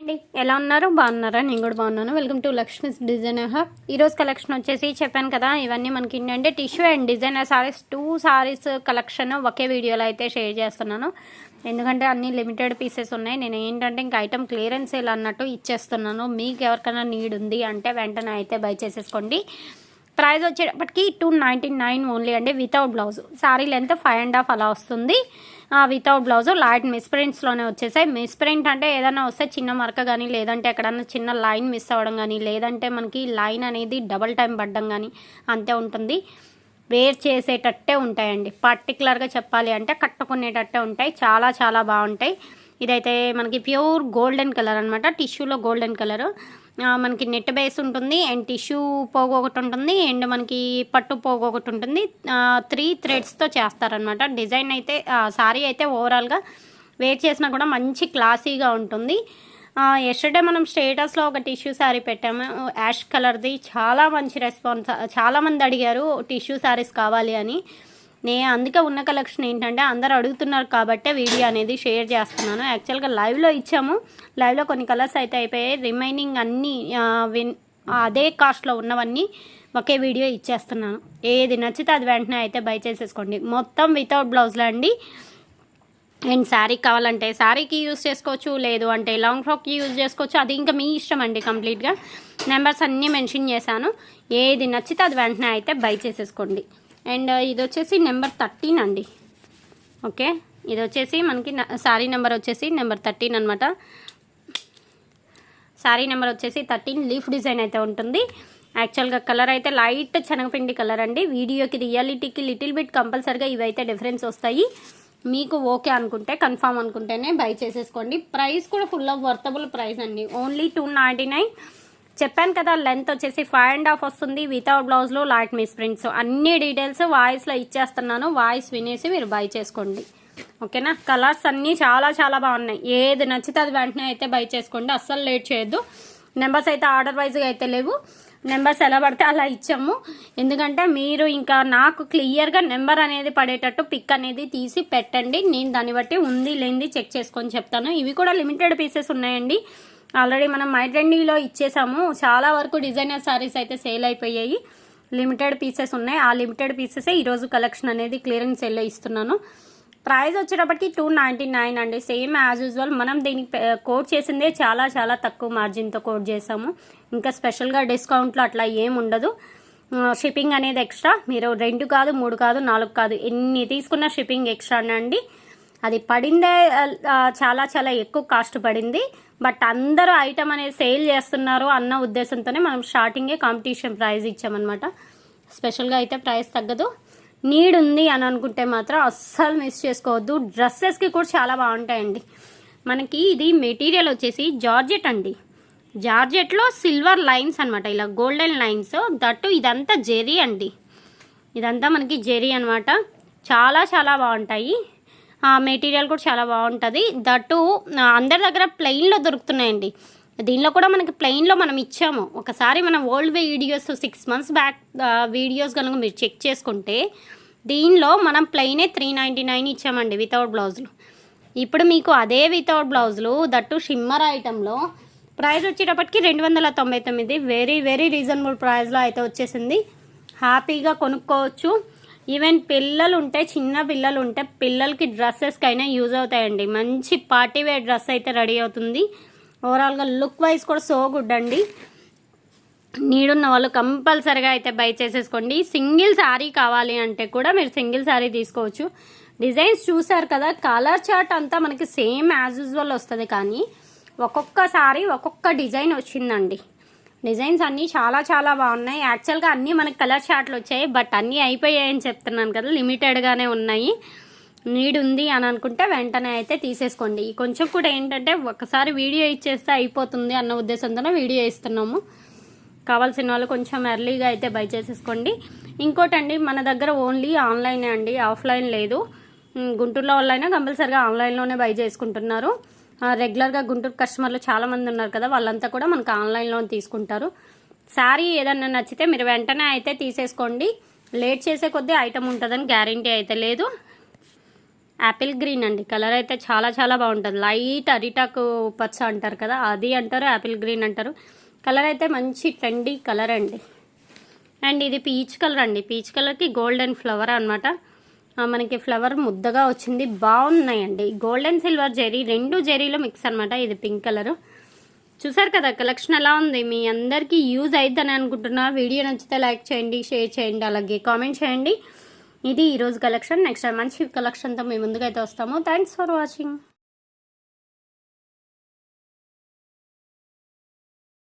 అండి ఎలా ఉన్నారు? బాగున్నారా? నేను కూడా బాగున్నాను. Welcome to Lakshmi's designer hub ఈరోజు కలెక్షన్ వచ్చేసి చెప్పాను కదా ఇవన్నీ మనకి ఏంటంటే tissue and designer sarees two sarees collection ఒకే వీడియోలో అయితే షేర్ చేస్తున్నాను. ఎందుకంటే అన్ని లిమిటెడ్ పీసెస్ ఉన్నాయి. నేను ఏంటంటే ఇంకా ఐటమ్ క్లియరెన్స్ సేల్ అన్నట్టు ఇచ్చేస్తున్నాను. మీకు ఎవరికైనా నీడ్ ఉంది అంటే వెంటనే అయితే బై చేసేసుకోండి. ప్రైస్ వచ్చేటప్పటికి టూ నైంటీ నైన్ ఓన్లీ అండి without blouse saree length five and half అలా వస్తుంది. వితౌట్ బ్లౌజ్ లైట్ మిస్ ప్రింట్స్లోనే వచ్చేసాయి. మిస్ ప్రింట్ అంటే ఏదైనా వస్తే చిన్న మరక కానీ లేదంటే ఎక్కడన్నా చిన్న లైన్ మిస్ అవ్వడం కానీ లేదంటే మనకి లైన్ అనేది డబల్ టైం పడ్డం కానీ అంతే ఉంటుంది. వేర్ చేసేటట్టే ఉంటాయండి. పర్టికులర్గా చెప్పాలి అంటే కట్టుకునేటట్టే ఉంటాయి. చాలా చాలా బాగుంటాయి. ఇదైతే మనకి ప్యూర్ గోల్డెన్ కలర్ అనమాట టిష్యూలో గోల్డెన్ కలర్ మనకి నెట్ బేస్ ఉంటుంది అండ్ టిష్యూ పోగు ఒకటి ఉంటుంది అండ్ మనకి పట్టు పోగు ఒకటి ఉంటుంది. త్రీ థ్రెడ్స్తో చేస్తారనమాట డిజైన్ అయితే సారీ అయితే ఓవరాల్గా వేర్ చేసినా కూడా మంచి క్లాసీగా ఉంటుంది. ఎస్టర్డే మనం స్టేటస్లో ఒక టిష్యూ శారీ పెట్టాము. యాష్ కలర్ది. చాలా మంచి రెస్పాన్స్ చాలామంది అడిగారు టిష్యూ శారీస్ కావాలి అని. నే అందుకే ఉన్న కలెక్షన్ ఏంటంటే అందరు అడుగుతున్నారు కాబట్టే వీడియో అనేది షేర్ చేస్తున్నాను. యాక్చువల్గా లైవ్లో ఇచ్చాము. లైవ్లో కొన్ని కలర్స్ అయితే అయిపోయాయి. రిమైనింగ్ అన్నీ విన్ అదే కాస్ట్లో ఉన్నవన్నీ ఒకే వీడియో ఇచ్చేస్తున్నాను. ఏది నచ్చితే అది వెంటనే అయితే బై చేసేసుకోండి. మొత్తం వితౌట్ బ్లౌజ్లో అండి. అండ్ శారీ కావాలంటే శారీకి యూజ్ చేసుకోవచ్చు లేదు అంటే లాంగ్ ఫ్రాక్కి యూజ్ చేసుకోవచ్చు. అది ఇంకా మీ ఇష్టం అండి కంప్లీట్గా నెంబర్స్ అన్నీ మెన్షన్ చేశాను. ఏది నచ్చితే అది వెంటనే అయితే బై చేసేసుకోండి. అండ్ ఇది వచ్చేసి నెంబర్ థర్టీన్ అండి. ఓకే? ఇది వచ్చేసి మనకి శారీ నెంబర్ వచ్చేసి నెంబర్ థర్టీన్ అనమాట శారీ నెంబర్ వచ్చేసి థర్టీన్ లీఫ్ డిజైన్ అయితే ఉంటుంది. యాక్చువల్గా కలర్ అయితే లైట్ శనగపిండి కలర్ అండి. వీడియోకి రియాలిటీకి లిటిల్ బిట్ కంపల్సరిగా ఇవైతే డిఫరెన్స్ వస్తాయి. మీకు ఓకే అనుకుంటే కన్ఫామ్ అనుకుంటేనే బై చేసేసుకోండి. ప్రైస్ కూడా ఫుల్ ఆఫ్ వర్తబుల్ ప్రైస్ అండి. Only two ninety nine. చెప్పాను కదా లెంత్ వచ్చేసి ఫైవ్ అండ్ హాఫ్ వస్తుంది వితౌట్ బ్లౌజ్లో లైట్ మిస్ ప్రింట్స్ అన్ని డీటెయిల్స్ వాయిస్లో ఇచ్చేస్తున్నాను. వాయిస్ వినేసి మీరు బై చేసుకోండి. ఓకేనా కలర్స్ అన్నీ చాలా చాలా బాగున్నాయి. ఏది నచ్చితే అది వెంటనే అయితే బై చేసుకోండి. అస్సలు లేట్ చేయొద్దు. నెంబర్స్ అయితే ఆర్డర్ వైజ్గా అయితే లేవు. నెంబర్స్ ఎలా పడితే అలా ఇచ్చాము. ఎందుకంటే మీరు ఇంకా నాకు క్లియర్గా నెంబర్ అనేది పడేటట్టు పిక్ అనేది తీసి పెట్టండి. నేను దాన్ని బట్టి ఉంది లేనిది చెక్ చేసుకొని చెప్తాను. ఇవి కూడా లిమిటెడ్ పీసెస్ ఉన్నాయండి. ఆల్రెడీ మనం మైట్రెండీలో ఇచ్చేసాము. చాలా వరకు డిజైనర్ శారీస్ అయితే సేల్ అయిపోయాయి. లిమిటెడ్ పీసెస్ ఉన్నాయి. ఆ లిమిటెడ్ పీసెసే ఈరోజు కలెక్షన్ అనేది క్లియరింగ్ సేల్లో ఇస్తున్నాను. ప్రైస్ వచ్చేటప్పటికి టూ నైంటీ నైన్ అండి. సేమ్ యాజ్ యూజువల్ మనం దీనికి కోట్ చేసిందే చాలా చాలా తక్కువ మార్జిన్తో కోట్ చేసాము. ఇంకా స్పెషల్గా డిస్కౌంట్లో అట్లా ఏం ఉండదు. షిప్పింగ్ అనేది ఎక్స్ట్రా మీరు రెండు కాదు మూడు కాదు నాలుగు కాదు ఎన్ని తీసుకున్న షిప్పింగ్ ఎక్స్ట్రా అండి. అది పడిందే చాలా చాలా ఎక్కువ కాస్ట్ పడింది. బట్ అందరూ ఐటమ్ అనేది సేల్ చేస్తున్నారు అన్న ఉద్దేశంతోనే మనం స్టార్టింగే కాంపిటీషన్ ప్రైజ్ ఇచ్చామన్నమాట. స్పెషల్గా అయితే ప్రైస్ తగ్గదు. నీడ్ ఉంది అని అనుకుంటే మాత్రం అస్సలు మిస్ చేసుకోవద్దు. డ్రెస్సెస్కి కూడా చాలా బాగుంటాయండి. మనకి ఇది మెటీరియల్ వచ్చేసి జార్జెట్ అండి. జార్జెట్లో సిల్వర్ లైన్స్ అనమాట ఇలా గోల్డెన్ లైన్స్. దట్టు ఇదంతా జెరీ అండి. ఇదంతా మనకి జెరీ అనమాట చాలా చాలా బాగుంటాయి. మెటీరియల్ కూడా చాలా బాగుంటుంది. దట్టు అందరి దగ్గర ప్లెయిన్లో దొరుకుతున్నాయండి. దీనిలో కూడా మనకి ప్లెయిన్లో మనం ఇచ్చాము. ఒకసారి మన old videos six months back videos కనుక మీరు చెక్ చేసుకుంటే దీనిలో మనం ప్లెయినే త్రీ నైంటీ నైన్ ఇచ్చామండి వితౌట్ బ్లౌజులు ఇప్పుడు మీకు అదే వితౌట్ బ్లౌజులు దట్టు షిమ్మర్ ఐటెంలో ప్రైస్ వచ్చేటప్పటికి రెండు వందల తొంభై తొమ్మిది. వెరీ వెరీ రీజనబుల్ ప్రైస్లో అయితే వచ్చేసింది. హ్యాపీగా కొనుక్కోవచ్చు. ఈవెన్ పిల్లలు ఉంటే చిన్న పిల్లలు ఉంటే పిల్లలకి డ్రెస్సెస్కి అయినా యూజ్ అవుతాయండి. మంచి పార్టీ వేర్ డ్రెస్ అయితే రెడీ అవుతుంది. ఓవరాల్గా లుక్ వైజ్ కూడా సో గుడ్ అండి నీడున్న వాళ్ళు కంపల్సరిగా అయితే బై చేసేసుకోండి. సింగిల్ శారీ కావాలి అంటే కూడా మీరు సింగిల్ శారీ తీసుకోవచ్చు. డిజైన్స్ చూసారు కదా కలర్ చార్ట్ అంతా మనకి సేమ్ యాజ్ యూజువల్ వస్తుంది కానీ ఒక్కొక్క సారీ ఒక్కొక్క డిజైన్ వచ్చిందండి. డిజైన్స్ అన్నీ చాలా చాలా బాగున్నాయి. యాక్చువల్గా అన్నీ మనకి కలర్ షార్ట్లు వచ్చాయి. బట్ అన్నీ అయిపోయాయని చెప్తున్నాను కదా లిమిటెడ్గానే ఉన్నాయి. నీడ్ ఉంది అని అనుకుంటే వెంటనే అయితే తీసేసుకోండి. కొంచెం కూడా ఏంటంటే ఒకసారి వీడియో ఇచ్చేస్తే అయిపోతుంది అన్న ఉద్దేశంతోనే వీడియో ఇస్తున్నాము. కావాల్సిన వాళ్ళు కొంచెం ఎర్లీగా అయితే బై చేసేసుకోండి. ఇంకోటండి మన దగ్గర ఓన్లీ ఆన్లైనే అండి ఆఫ్లైన్ లేదు. గుంటూరులో వాళ్ళైనా కంపల్సరిగా ఆన్లైన్లోనే బై చేసుకుంటున్నారు. రెగ్యులర్గా గుంటూరు కస్టమర్లు చాలామంది ఉన్నారు కదా వాళ్ళంతా కూడా మనకు ఆన్లైన్లో తీసుకుంటారు. శారీ ఏదన్నా నచ్చితే మీరు వెంటనే అయితే తీసేసుకోండి. లేట్ చేసే కొద్దీ ఐటమ్ ఉంటుందని గ్యారంటీ అయితే లేదు. యాపిల్ గ్రీన్ అండి. కలర్ అయితే చాలా చాలా బాగుంటుంది. లైట్ అరిటాకు పచ్చ అంటారు కదా అది అంటారు యాపిల్ గ్రీన్ అంటారు. కలర్ అయితే మంచి ట్రెండీ కలర్ అండి. అండ్ ఇది పీచ్ కలర్ అండి. పీచ్ కలర్కి గోల్డెన్ ఫ్లవర్ అనమాట మనకి ఫ్లవర్ ముద్దగా వచ్చింది. బాగున్నాయండి. గోల్డెన్ సిల్వర్ జెరీ రెండు జెరీలో మిక్స్ అనమాట ఇది పింక్ కలర్. చూసారు కదా కలెక్షన్ ఎలా ఉంది? మీ అందరికీ యూజ్ అవుతుందని అనుకుంటున్నా. వీడియో నచ్చితే లైక్ చేయండి షేర్ చేయండి అలాగే కామెంట్ చేయండి. ఇది ఈరోజు కలెక్షన్. నెక్స్ట్ మంచి కలెక్షన్తో మీ ముందుకైతే వస్తాము. Thanks for watching.